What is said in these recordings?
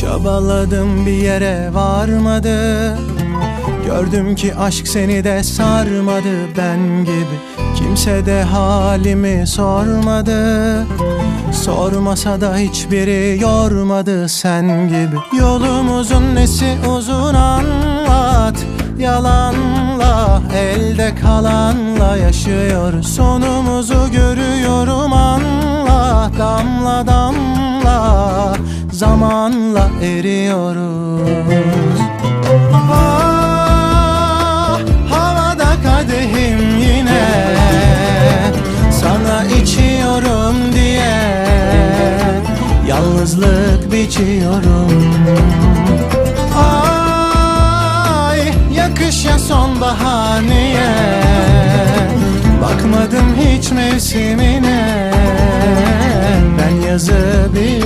Çabaladım bir yere varmadı. Gördüm ki aşk seni de sarmadı. Ben gibi Kimse de halimi sormadı. Sormasa da hiçbiri yormadı. Sen gibi Yolumuzun nesi uzun anlat. Yalanla elde kalanla yaşıyor. Sonumuzu görüyorum anla Damla damla zamanla eriyoruz. Ah, havada kadehim yine. Sana içiyorum diye Yalnızlık biçiyorum. Ay yakışa sonbahar niye? Bakmadım hiç mevsimine. Ben yazı bilmiyorum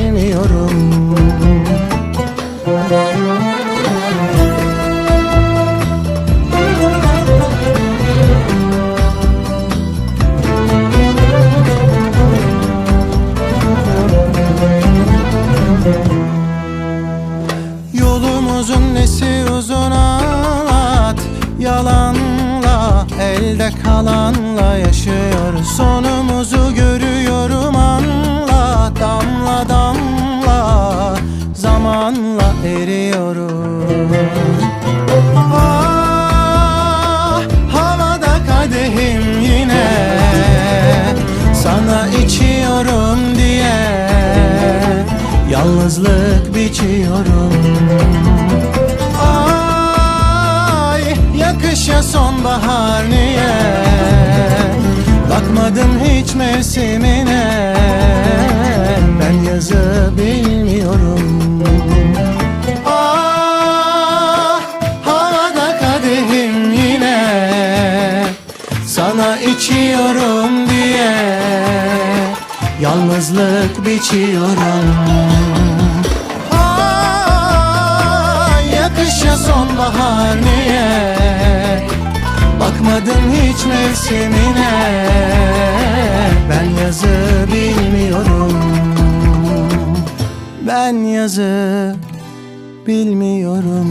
Nesi uzun anlat Yalanla elde kalanla yaşıyor. Sonumuzu görüyorum anla Damla damla zamanla eriyoruz Ah, havada kadehim yine Sana içiyorum diye. Yalnızlık biçiyorum yakışa sonbahar niye? Bakmadım hiç mevsimine. Ben yazı bilmiyorum. Ah havada kadehim yine. Sana içiyorum diye Yalnızlık biçiyorum. Ay yakışa sonbahar niye Bakmadım hiç mevsimine. Ben yazı bilmiyorum. Ben yazı bilmiyorum